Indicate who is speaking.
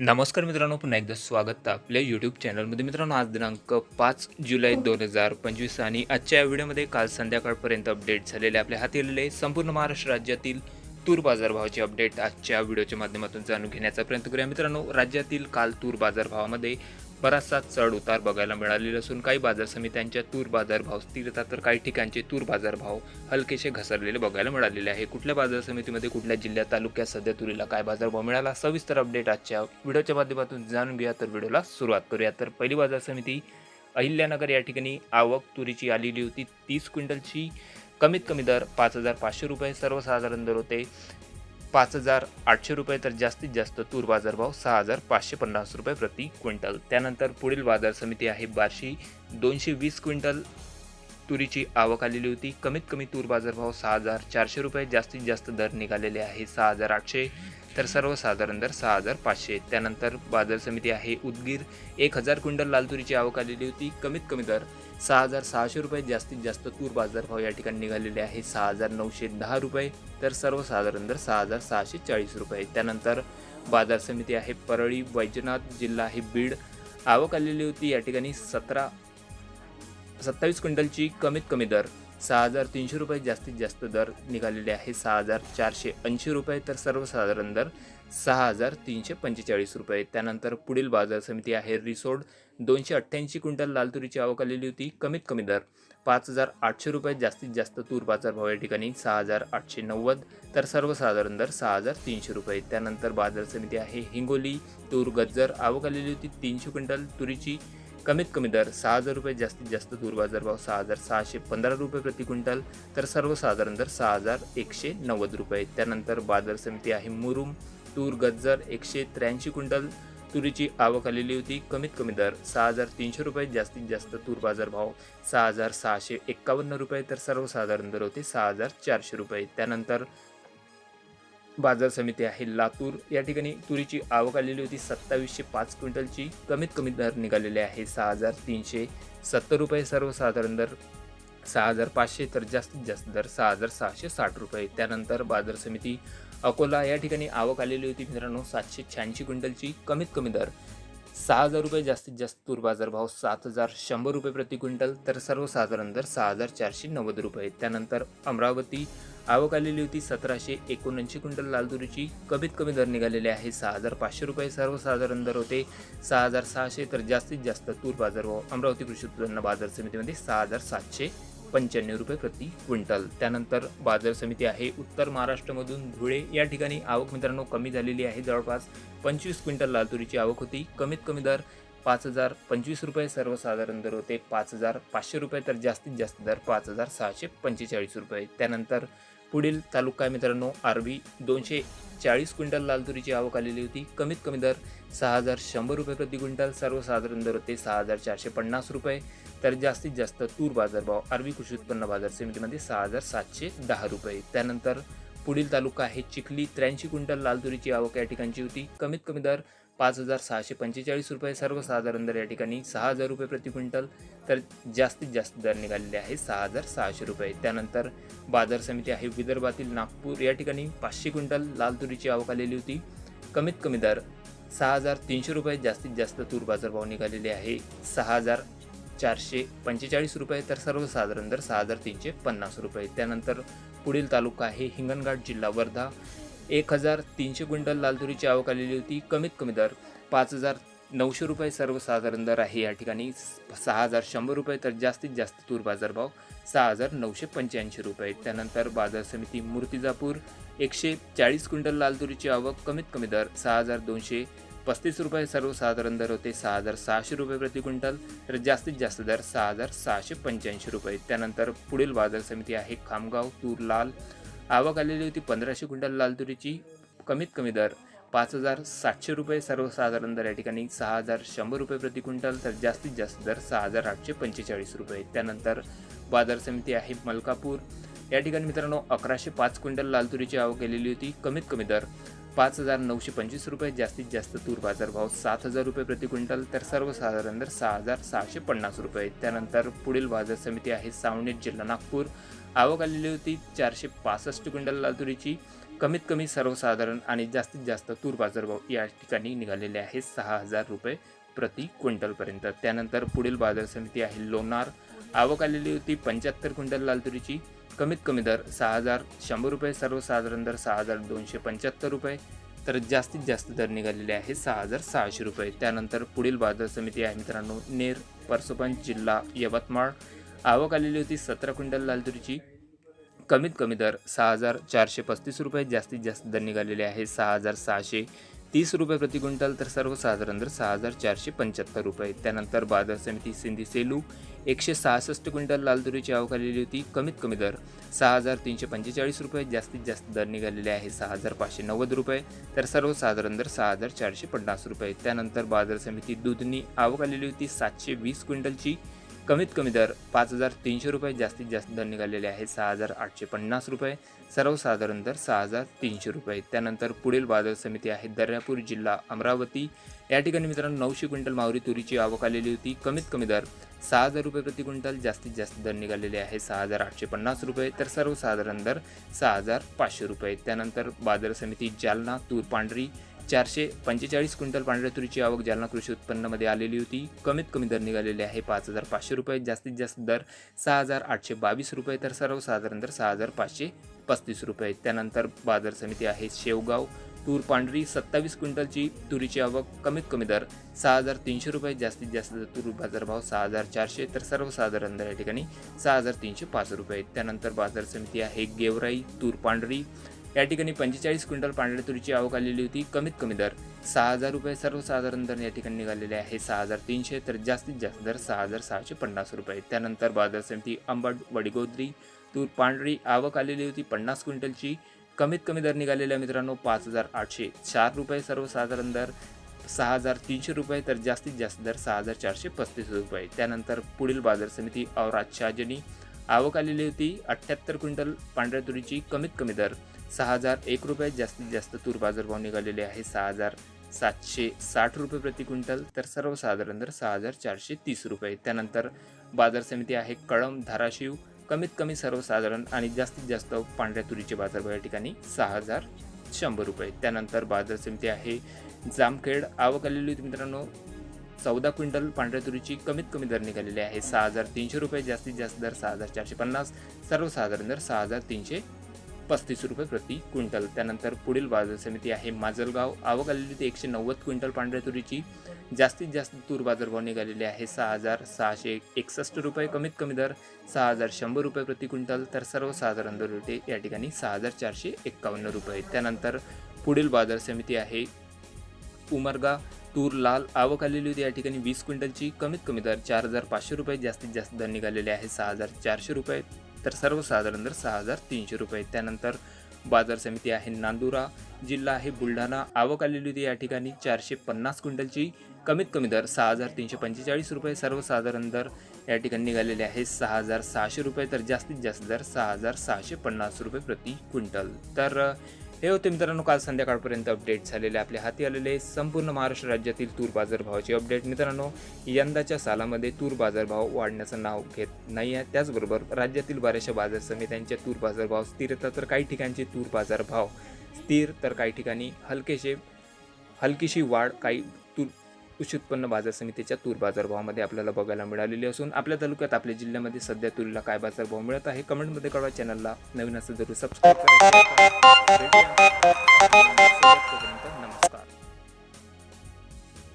Speaker 1: नमस्कार मित्रांनो पुन्हा एकदा स्वागत आपल्या यूट्यूब चॅनलमध्ये मित्रांनो आज दिनांक पाच जुलै दोन हजार पंचवीस आणि आजच्या या व्हिडिओमध्ये काल संध्याकाळपर्यंत अपडेट झालेले आपल्या हाती आलेले संपूर्ण महाराष्ट्र राज्यातील तूर बाजारभावाचे अपडेट आजच्या व्हिडिओच्या माध्यमातून जाणून घेण्याचा प्रयत्न करूया. मित्रांनो राज्यातील काल तूर बाजारभावामध्ये बराचसा चढ उतार बघायला मिळालेला असून काही बाजार समित्यांच्या तूर बाजारभाव स्थिरता तर काही ठिकाणचे तूर बाजारभाव हलकेसे घसरलेले बघायला मिळालेले आहे. कुठल्या बाजार समितीमध्ये कुठल्या जिल्ह्यात तालुक्यात सध्या तुरीला काय बाजारभाव मिळाला? सविस्तर अपडेट आजच्या व्हिडिओच्या माध्यमातून जाणून घेऊया. तर व्हिडिओला सुरुवात करूया. तर पहिली बाजार समिती अहिल्यानगर या ठिकाणी आवक तुरीची आलेली होती. तीस क्विंटलची कमीत कमी दर पाच हजार पाचशे रुपये. सर्वसाधारण दर होते. पाच हजार आठशे रुपये तर जास्तीत जास्त तूर बाजारभाव सहा हजार पाचशे पन्नास रुपये प्रति क्विंटल. त्यानंतर पुढील बाजार समिती आहे बार्शी. दोनशे वीस क्विंटल तुरीची आवक आलेली होती. कमीत कमी तूर बाजारभाव सहा हजार चारशे रुपये. जास्तीत जास्त दर निघालेले आहे सहा हजार आठशे. तर सर्वसाधारण दर सहा हजार पाचशे. त्यानंतर बाजार समिती आहे उदगीर. एक हजार क्विंटल लाल तुरीची आवक आलेली होती. कमीत कमी दर सहा हजार सहाशे रुपये जास्तीत जास्त तूर बाजारभाव या ठिकाणी निघालेले आहे. सहा हजार नऊशे दहा रुपये तर सर्वसाधारण दर सहा हजार सहाशे चाळीस रुपये. त्यानंतर बाजार समिती आहे परळी वैजनाथ जिल्हा आहे बीड. आवक आलेली होती या ठिकाणी सतरा सत्तावीस क्विंटलची कमीत कमी दर सहा हजार तीनशे रुपये जास्तीत जास्त दर निघालेले आहे. सहा हजार चारशे ऐंशी रुपये तर सर्वसाधारण दर सहा हजार तीनशे पंचेचाळीस रुपये. त्यानंतर पुढील बाजार समिती आहे रिसोड. दोनशे अठ्ठ्याऐंशी क्विंटल लाल तुरीची आवक आलेली होती. कमीत कमी दर पाच हजार आठशे रुपये. जास्तीत जास्त तूर बाजार भाव या ठिकाणी सहा हजार आठशे नव्वद. तर सर्वसाधारण दर सहा हजार तीनशे रुपये. त्यानंतर बाजार समिती आहे हिंगोली. तूर गज्जर आवक आलेली होती तीनशे क्विंटल तुरीची. कमीत कमी दर सहा हजार रुपये. जास्तीत जास्त तूर बाजारभाव सहा हजार सहाशे पंधरा रुपये प्रति क्विंटल. तर सर्वसाधारण दर सहा हजार एकशे नव्वद रुपये. त्यानंतर बाजार समिती आहे मुरुम. तूर गज्जर एकशे त्र्याऐंशी क्विंटल तुरीची आवक आलेली होती. कमीत कमी दर सहा हजार तीनशे रुपये जास्तीत जास्त तूर बाजारभाव सहा हजार सहाशे एक्कावन्न रुपये तर सर्वसाधारण दर होते सहा हजार चारशे रुपये. त्यानंतर बाजार समिती आहे लातूर. या ठिकाणी तुरीची आवक आलेली होती सत्तावीसशे पाच क्विंटलची. कमीत कमी दर निघालेले आहे सहा हजार तीनशे सत्तर रुपये सर्वसाधारण दर सहा हजार पाचशे तर जास्तीत जास्त दर सहा हजार सहाशे साठ रुपये. त्यानंतर बाजार समिती अकोला या ठिकाणी आवक आलेली होती मित्रांनो. सातशे शहाऐंशी क्विंटलची कमीत कमी दर. सहा हजार रुपये जास्तीत जास्त तूर बाजारभाव सात हजार शंभर रुपये प्रति क्विंटल तर सर्वसाधारण दर सहा हजार चारशे नव्वद रुपये. त्यानंतर अमरावती आवक आलेली होती सतराशे एकोणऐंशी क्विंटल लाल तुरीची. कमीत कमी दर निघालेले आहे सहा हजार पाचशे रुपये. सर्वसाधारण दर होते सहा हजार सहाशे तर जास्तीत जास्त तूर बाजार भाव अमरावती कृषी उत्पन्न बाजार समितीमध्ये सहा हजार सातशे पंच्याण्णव रुपये प्रति क्विंटल. त्यानंतर बाजार समिती आहे. उत्तर महाराष्ट्रामधून धुळे या ठिकाणी आवक मित्रांनो कमी झालेली आहे. जवळपास पंचवीस क्विंटल लाल तुरीची आवक होती. कमीत कमी दर पाच हजार पंचवीस रुपये सर्वसाधारण दर होते पाच हजार पाचशे रुपये तर जास्तीत जास्त दर पाच हजार सहाशे पंचेचाळीस रुपये. त्यानंतर पुढील तालुका आहे मित्रांनो आरबी दोनशे चाळीस क्विंटल लाल तुरीची आवक आलेली होती. कमीत कमी दर सहा हजार शंभर रुपये प्रति क्विंटल सर्वसाधारण दर होते सहा हजार चारशे पन्नास रुपये. तर जास्तीत जास्त तूर बाजारभाव आरबी कृषी उत्पन्न बाजार समितीमध्ये सहा हजार सातशे दहा रुपये. त्यानंतर पुढील तालुका आहे चिखली त्र्याऐंशी क्विंटल लाल तुरीची आवक या ठिकाणची होती. कमीत कमी दर पाच हजार सहाशे पंचेचाळीस रुपये सर्वसाधारण दर या ठिकाणी सहा हजार रुपये प्रति क्विंटल. तर जास्तीत जास्त दर निघालेले आहे सहा हजार सहाशे रुपये. त्यानंतर बाजार समिती आहे विदर्भातील नागपूर. या ठिकाणी पाचशे क्विंटल लाल तुरीची आवक आलेली होती. कमीत कमी दर सहा हजार तीनशे रुपये. जास्तीत जास्त तूर बाजारभाव निघालेले आहे सहा हजार चारशे पंचेचाळीस रुपये. तर सर्वसाधारण दर सहा हजार तीनशे पन्नास रुपये. त्यानंतर पुढील तालुका आहे हिंगणघाट जिल्हा वर्धा. एक हजार तीनशे क्विंटल लाल तुरीची आवक आलेली होती. कमीत कमी दर पाच हजार नऊशे रुपये सर्वसाधारण दर आहे. या ठिकाणी सहा हजार शंभर रुपये तर जास्तीत जास्त तूर बाजारभाव सहा हजार नऊशे पंच्याऐंशी रुपये. त्यानंतर बाजार समिती मूर्तिजापूर एकशे चाळीस क्विंटल लाल तुरीची आवक कमीत कमी दर सहा हजार दोनशे पस्तीस रुपये सर्वसाधारण दर होते. सहा हजार सहाशे रुपये प्रति क्विंटल तर जास्तीत जास्त दर सहा हजार सहाशे पंच्याऐंशी रुपये. त्यानंतर पुढील बाजार समिती आहे खामगाव तूर लाल आवक आलेली होती पंधराशे क्विंटल लाल तुरीची. कमीत कमी दर पाच हजार सातशे रुपये सर्वसाधारण दर या ठिकाणी सहा हजार शंभर रुपये प्रति क्विंटल तर जास्तीत जास्त दर सहा हजार आठशे पंचेचाळीस रुपये. त्यानंतर बाजार समिती आहे मलकापूर. या ठिकाणी मित्रांनो अकराशे पाच क्विंटल लाल तुरीची आवक केलेली होती. कमीत कमी दर पाच हजार नऊशे पंचवीस रुपये जास्तीत जास्त तूर बाजारभाव सात हजार रुपये प्रति क्विंटल तर सर्वसाधारण दर सहा हजार सहाशे पन्नास रुपये. त्यानंतर पुढील बाजार समिती आहे सावनेर जिल्हा नागपूर. आवक आलेली होती. चारशे पासष्ट क्विंटल लाल तुरीची कमीत कमी सर्वसाधारण आणि जास्तीत जास्त तूर बाजारभाव या ठिकाणी निघालेले आहे. सहा हजार रुपये प्रति क्विंटलपर्यंत. त्यानंतर पुढील बाजार समिती आहे लोणार. आवक आलेली होती पंच्याहत्तर क्विंटल लाल तुरीची कमीत कमी दर सहा हजार शंभर रुपये सर्वसाधारण दर सहा हजार दोनशे पंच्याहत्तर रुपये. तर जास्तीत जास्त दर निघालेले आहे सहा हजार सहाशे रुपये. त्यानंतर पुढील बाजार समिती आहे मित्रांनो नेर परसोपंच जिल्हा यवतमाळ. आवक आलेली होती सतरा क्विंटल लाल तुरीची. कमीत कमी दर सहा हजार चारशे पस्तीस रुपये जास्तीत जास्त दर निघालेले आहे सहा हजार सहाशे तीस रुपये प्रति क्विंटल तर सर्वसाधारण दर सहा हजार चारशे पंच्याहत्तर रुपये. त्यानंतर बाजार समिती सिंधी सेलू एकशे सहासष्ट क्विंटल लाल तुरीची आवक आलेली होती. कमीत कमी दर सहा हजार तीनशे पंचेचाळीस रुपये जास्तीत जास्त दर निघालेले आहे सहा हजार पाचशे नव्वद रुपये तर सर्वसाधारण दर सहा हजार चारशे पन्नास रुपये. त्यानंतर बाजार समिती दुधनी आवक आलेली होती सातशे वीस क्विंटलची. कमीत कमी दर पाच हजार तीनशे रुपये जास्तीत जास्त दर निघालेले आहे सहा हजार आठशे पन्नास रुपये सर्वसाधारण दर सहा हजार तीनशे रुपये. त्यानंतर पुढील बाजार समिती आहे दर्यापूर जिल्हा अमरावती. या ठिकाणी मित्रांनो नऊशे क्विंटल मावरी तुरीची आवक आलेली होती. कमीत कमी दर सहा हजार रुपये प्रति क्विंटल जास्तीत जास्त दर निघालेले आहे सहा हजार आठशे पन्नास रुपये. तर सर्वसाधारण दर सहा हजार पाचशे रुपये. त्यानंतर बाजार समिती जालना तूर पांढरी चारशे पंचेचाळीस क्विंटल पांढऱ्या तुरीची आवक जालना कृषी उत्पन्नामध्ये आलेली होती. कमीत कमी दर निघालेले आहे पाच हजार पाचशे रुपये जास्तीत जास्त दर सहा हजार आठशे बावीस रुपये तर सर्वसाधारण दर सहा हजार पाचशे पस्तीस रुपये. त्यानंतर बाजार समिती आहे शेवगाव. तूर पांढरी सत्तावीस क्विंटलची तुरीची आवक कमीत कमी दर सहा हजार तीनशे रुपये जास्तीत जास्त तूर बाजारभाव सहा हजार चारशे तर सर्वसाधारण दर या ठिकाणी सहा हजार तीनशे पाच रुपये. त्यानंतर बाजार समिती आहे गेवराई तूर पांढरी या ठिकाणी पंचेचाळीस क्विंटल पांढऱ्या तुरीची आवक आलेली होती. कमीत कमी दर सहा हजार रुपये सर्वसाधारण दर या ठिकाणी निघालेले आहे. सहा हजार तीनशे तर जास्तीत जास्त दर सहा हजार सहाशे पन्नास रुपये. त्यानंतर बाजार समिती अंबड वडिगोद्री तूर पांढरी आवक आलेली होती पन्नास क्विंटलची. कमीत कमी दर निघालेल्या मित्रांनो पाच हजार आठशे चार रुपये सर्वसाधारण दर सहा हजार तीनशे रुपये तर जास्तीत जास्त दर सहा हजार चारशे पस्तीस रुपये. त्यानंतर पुढील बाजार समिती औरात शहाजनी आवक आलेली होती. अठ्ठ्याहत्तर क्विंटल पांढऱ्या तुरीची कमीत कमी दर सहा हजार एक रुपये जास्तीत जास्त तूर बाजारभाव निघालेले आहे सहा हजार सातशे साठ रुपये प्रति क्विंटल तर सर्वसाधारण दर सहा हजार चारशे तीस रुपये. त्यानंतर बाजार समिती आहे कळम धाराशिव कमीत कमी सर्वसाधारण आणि जास्तीत जास्त पांढऱ्या तुरीचे बाजारभाव या ठिकाणी सहा हजार शंभर रुपये. त्यानंतर बाजार समिती आहे जामखेड आवक आलेली होती मित्रांनो चौदा क्विंटल पांढऱ्या तुरीची कमीत कमी दर निघालेली आहे सहा हजार तीनशे रुपये जास्तीत जास्त दर सहा हजार चारशे पन्नास सर्वसाधारण दर सहा हजार तीनशे पस्तीस रुपये प्रति क्विंटल. त्यानंतर पुढील बाजार समिती आहे माजलगाव. आवक आलेली ते एकशे नव्वद क्विंटल पांढऱ्या तुरीची. जास्तीत जास्त तूर बाजारभाव निघालेले आहे सहा हजार सहाशे एकसष्ट रुपये. कमीत कमी दर सहा हजार शंभर रुपये प्रति क्विंटल. तर सर्वसाधारण दर होते या ठिकाणी सहा हजार चारशे एक्कावन्न रुपये. त्यानंतर पुढील बाजार समिती आहे उमरगा. तूर लाल आवक आलेली होती या ठिकाणी वीस क्विंटलची. कमीत कमी दर चार हजार पाचशे रुपये. जास्तीत जास्त दर निघालेले आहे सहा हजार चारशे रुपये. तर सर्वसाधारण दर सहा हजार तीनशे रुपये. त्यानंतर बाजार समिती आहे नांदुरा जिल्हा आहे बुलढाणा. आवक आलेली होती या ठिकाणी. चारशे पन्नास क्विंटलची कमीत कमी दर सहा हजार तीनशे पंचेचाळीस रुपये. सर्वसाधारण दर या ठिकाणी निघालेले आहे सहा हजार सहाशे रुपये. तर जास्तीत जास्त दर सहा हजार सहाशे पन्नास रुपये प्रति क्विंटल. तर हे होते मित्रांनो काल संध्याकाळपर्यंत अपडेट झालेले आपल्या हाती आलेले संपूर्ण महाराष्ट्र राज्यातील तूर बाजारभावाचे अपडेट मित्रांनो यंदाच्या सालामध्ये तूर बाजारभाव वाढण्याचं नाव घेत नाही आहे. त्याचबरोबर राज्यातील बऱ्याचशा बाजार समित्यांचे तूर बाजारभाव स्थिर येतात तर काही ठिकाणचे तूर बाजारभाव स्थिर तर काही ठिकाणी हलकेसे हलकीशी वाढ काही कृषी उत्पन्न बाजार समितीच्या तूर बाजारभावामध्ये आपल्याला बघायला मिळालेली असून आपल्या तालुक्यात आपल्या जिल्ह्यामध्ये सध्या तुरीला काय बाजारभाव मिळत आहे? कमेंटमध्ये कळवा. चॅनलला नवीन असं जरूर सबस्क्राईब करा.